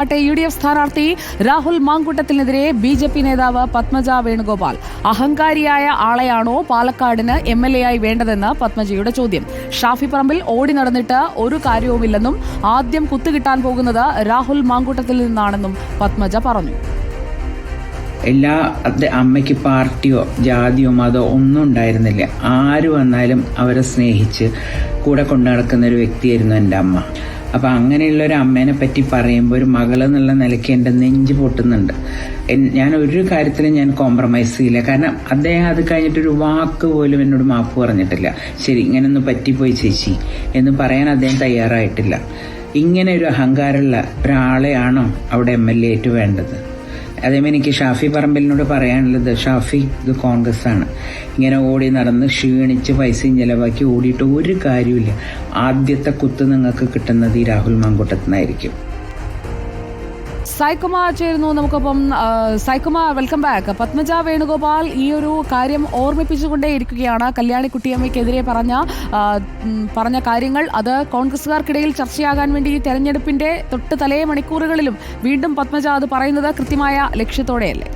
ആട്ടെ U D F സ്ഥാനാർത്ഥി രാഹുൽ മാങ്കൂട്ടത്തിനെതിരെ ബി ജെ പി നേതാവ് പത്മജ വേണുഗോപാൽ. അഹങ്കാരിയായ ആളെയാണോ പാലക്കാടിന് എം എൽ എ ആയി വേണ്ടതെന്ന് പത്മജയുടെ ചോദ്യം. ഷാഫി പറമ്പിൽ ഓടി നടന്നിട്ട് ഒരു കാര്യവുമില്ലെന്നും ആദ്യം കുത്തുകിട്ടാൻ പോകുന്നത് രാഹുൽ മാങ്കൂട്ടത്തിൽ നിന്നാണെന്നും പത്മജ പറഞ്ഞു. എല്ലാ അമ്മയ്ക്ക് പാർട്ടിയോ ജാതിയോ മതോ ഒന്നും ഉണ്ടായിരുന്നില്ല. ആര് വന്നാലും അവരെ സ്നേഹിച്ച് കൂടെ കൊണ്ടു നടക്കുന്ന ഒരു വ്യക്തിയായിരുന്നു എന്റെ അമ്മ. അപ്പം അങ്ങനെയുള്ള ഒരു അമ്മേനെ പറ്റി പറയുമ്പോൾ ഒരു മകൾ എന്നുള്ള നിലയ്ക്ക് എന്റെ നെഞ്ച് പൊട്ടുന്നുണ്ട്. ഞാൻ ഒരു കാര്യത്തിലും ഞാൻ കോംപ്രമൈസ് ചെയ്യില്ല. കാരണം അദ്ദേഹം അത് കഴിഞ്ഞിട്ട് ഒരു വാക്ക് പോലും എന്നോട് മാപ്പ് പറഞ്ഞിട്ടില്ല. ശരി ഇങ്ങനൊന്ന് പറ്റിപ്പോയി ചേച്ചി എന്ന് പറയാൻ അദ്ദേഹം തയ്യാറായിട്ടില്ല. ഇങ്ങനെ ഒരു അഹങ്കാരമുള്ള ഒരാളെയാണോ അവിടെ എം എൽ എ ആയിട്ട് വേണ്ടത്? അതേമാതിരി എനിക്ക് ഷാഫി പറമ്പലിനോട് പറയാനുള്ളത് ഷാഫി ഇത് കോൺഗ്രസ് ആണ് ഇങ്ങനെ ഓടി നടന്ന് ക്ഷീണിച്ച് പൈസയും ചെലവാക്കി ഓടിയിട്ട് ഒരു കാര്യമില്ല ആദ്യത്തെ കുത്ത് നിങ്ങൾക്ക് കിട്ടുന്നത് ഈ രാഹുൽ മാങ്കൂട്ടത്തിനായിരിക്കും. സൈക്കുമ ചേരുന്നു. നമുക്കൊപ്പം സായ്കുമാർ വെൽക്കം ബാക്ക് പത്മജ വേണുഗോപാൽ ഈ ഒരു കാര്യം ഓർമ്മിപ്പിച്ചുകൊണ്ടേയിരിക്കുകയാണ് കല്യാണിക്കുട്ടിയമ്മയ്ക്കെതിരെ പറഞ്ഞ പറഞ്ഞ കാര്യങ്ങൾ. അത് കോൺഗ്രസുകാർക്കിടയിൽ ചർച്ചയാകാൻ വേണ്ടി ഈ തെരഞ്ഞെടുപ്പിന്റെ തൊട്ട് തലേ മണിക്കൂറുകളിലും വീണ്ടും പത്മജ അത് പറയുന്നത് കൃത്യമായ ലക്ഷ്യത്തോടെയല്ലേ?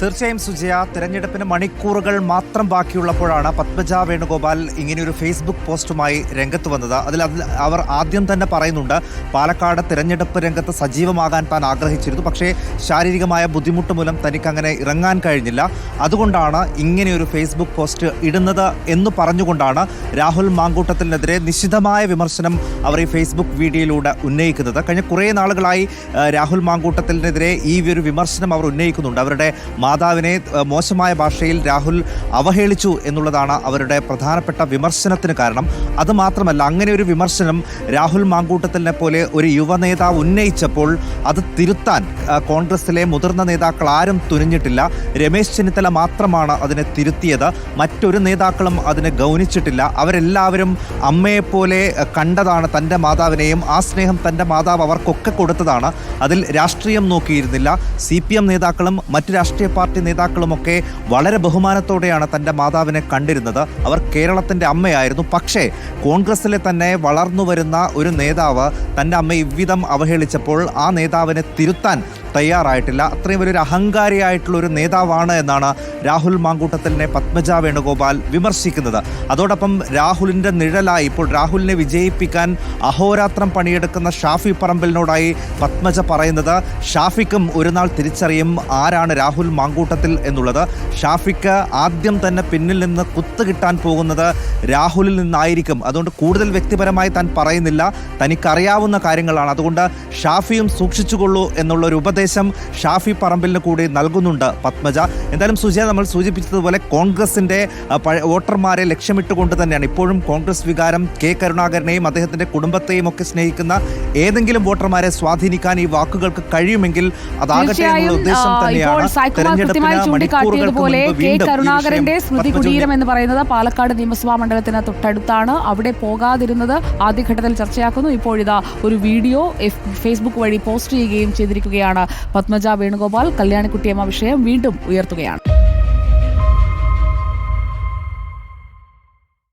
തീർച്ചയായും സുജയ തെരഞ്ഞെടുപ്പിന് മണിക്കൂറുകൾ മാത്രം ബാക്കിയുള്ളപ്പോഴാണ് പത്മജ വേണുഗോപാൽ ഇങ്ങനെയൊരു ഫേസ്ബുക്ക് പോസ്റ്റുമായി രംഗത്ത് വന്നത്. അതിൽ അവർ ആദ്യം തന്നെ പറയുന്നുണ്ട് പാലക്കാട് തിരഞ്ഞെടുപ്പ് രംഗത്ത് സജീവമാകാൻ താൻ ആഗ്രഹിച്ചിരുന്നു. പക്ഷേ ശാരീരികമായ ബുദ്ധിമുട്ട് മൂലം തനിക്ക് അങ്ങനെ ഇറങ്ങാൻ കഴിഞ്ഞില്ല. അതുകൊണ്ടാണ് ഇങ്ങനെയൊരു ഫേസ്ബുക്ക് പോസ്റ്റ് ഇടുന്നത് എന്ന് പറഞ്ഞുകൊണ്ടാണ് രാഹുൽ മാങ്കൂട്ടത്തിനെതിരെ നിശിതമായ വിമർശനം അവർ ഈ ഫേസ്ബുക്ക് വീഡിയോയിലൂടെ ഉന്നയിക്കുന്നത്. കഴിഞ്ഞ കുറേ നാളുകളായി രാഹുൽ മാങ്കൂട്ടത്തിനെതിരെ ഈ ഒരു വിമർശനം അവർ ഉന്നയിക്കുന്നുണ്ട്. അവരുടെ മാതാവിനെ മോശമായ ഭാഷയിൽ രാഹുൽ അവഹേളിച്ചു എന്നുള്ളതാണ് അവരുടെ പ്രധാനപ്പെട്ട വിമർശനത്തിന് കാരണം. അതുമാത്രമല്ല അങ്ങനെ ഒരു വിമർശനം രാഹുൽ മാങ്കൂട്ടത്തിനെ പോലെ ഒരു യുവ നേതാവ് ഉന്നയിച്ചപ്പോൾ അത് തിരുത്താൻ കോൺഗ്രസിലെ മുതിർന്ന നേതാക്കൾ ആരും തുനിഞ്ഞിട്ടില്ല. രമേശ് ചെന്നിത്തല മാത്രമാണ് അതിനെ തിരുത്തിയത്. മറ്റൊരു നേതാക്കളും അതിനെ ഗൗനിച്ചിട്ടില്ല. അവരെല്ലാവരും അമ്മയെപ്പോലെ കണ്ടതാണ് തന്റെ മാതാവിനെയും ആ സ്നേഹം തന്റെ മാതാവ് അവർക്കൊക്കെ കൊടുത്തതാണ്. അതിൽ രാഷ്ട്രീയം നോക്കിയിരുന്നില്ല. സി നേതാക്കളും മറ്റ് രാഷ്ട്രീയ പാർട്ടി നേതാക്കളുമൊക്കെ വളരെ ബഹുമാനത്തോടെയാണ് തന്റെ മാതാവിനെ കണ്ടിരുന്നത്. അവർ കേരളത്തിന്റെ അമ്മയായിരുന്നു. പക്ഷേ കോൺഗ്രസ്സിലെ തന്നെ വളർന്നു വരുന്ന ഒരു നേതാവ് തന്റെ അമ്മയെ ഇവിധം അവഹേളിച്ചപ്പോൾ ആ നേതാവിനെ തിരുത്താൻ തയ്യാറായിട്ടില്ല. അത്രയും വലിയൊരു അഹങ്കാരിയായിട്ടുള്ള ഒരു നേതാവാണ് എന്നാണ് രാഹുൽ മാങ്കൂട്ടത്തിലിനെ പത്മജ വേണുഗോപാൽ വിമർശിക്കുന്നത്. അതോടൊപ്പം രാഹുലിന്റെ നിഴലായി ഇപ്പോൾ രാഹുലിനെ വിജയിപ്പിക്കാൻ അഹോരാത്രം പണിയെടുക്കുന്ന ഷാഫി പറമ്പലിനോടായി പത്മജ പറയുന്നത് ഷാഫിക്കും ഒരു നാൾ തിരിച്ചറിയും ആരാണ് രാഹുൽ മാങ്കൂട്ടത്തിൽ എന്നുള്ളത്. ഷാഫിക്ക് ആദ്യം തന്നെ പിന്നിൽ നിന്ന് കുത്ത് കിട്ടാൻ പോകുന്നത് രാഹുലിൽ നിന്നായിരിക്കും. അതുകൊണ്ട് കൂടുതൽ വ്യക്തിപരമായി താൻ പറയുന്നില്ല. തനിക്കറിയാവുന്ന കാര്യങ്ങളാണ്. അതുകൊണ്ട് ഷാഫിയും സൂക്ഷിച്ചുകൊള്ളൂ എന്നുള്ള ഒരു ഉപദേശം ഷാഫി പറമ്പിലിന് കൂടി നൽകുന്നുണ്ട് പത്മജ. എന്തായാലും സുജയ നമ്മൾ സൂചിപ്പിച്ചതുപോലെ കോൺഗ്രസിന്റെ വോട്ടർമാരെ ലക്ഷ്യമിട്ടുകൊണ്ട് തന്നെയാണ്. ഇപ്പോഴും കോൺഗ്രസ് വികാരം കെ കരുണാകരനെയും അദ്ദേഹത്തിന്റെ കുടുംബത്തെയും ഒക്കെ സ്നേഹിക്കുന്ന ഏതെങ്കിലും വോട്ടർമാരെ സ്വാധീനിക്കാൻ ഈ വാക്കുകൾക്ക് കഴിയുമെങ്കിൽ അതാകട്ടെ എന്നുള്ള ഉദ്ദേശം തന്നെയാണ്. സ്മൃതി കുടീരം എന്ന് പറയുന്നത് പാലക്കാട് നിയമസഭാ മണ്ഡലത്തിന് തൊട്ടടുത്താണ്. അവിടെ പോകാതിരുന്നത് ആദ്യഘട്ടത്തിൽ ചർച്ചയാക്കുന്നു. ഇപ്പോഴിതാ ഒരു വീഡിയോ ഫേസ്ബുക്ക് വഴി പോസ്റ്റ് ചെയ്യുകയും ചെയ്തിരിക്കുകയാണ്. പത്മജ വേണുഗോപാൽ കല്യാണിക്കുട്ടിയമ്മ വിഷയം വീണ്ടും ഉയർത്തുകയാണ്.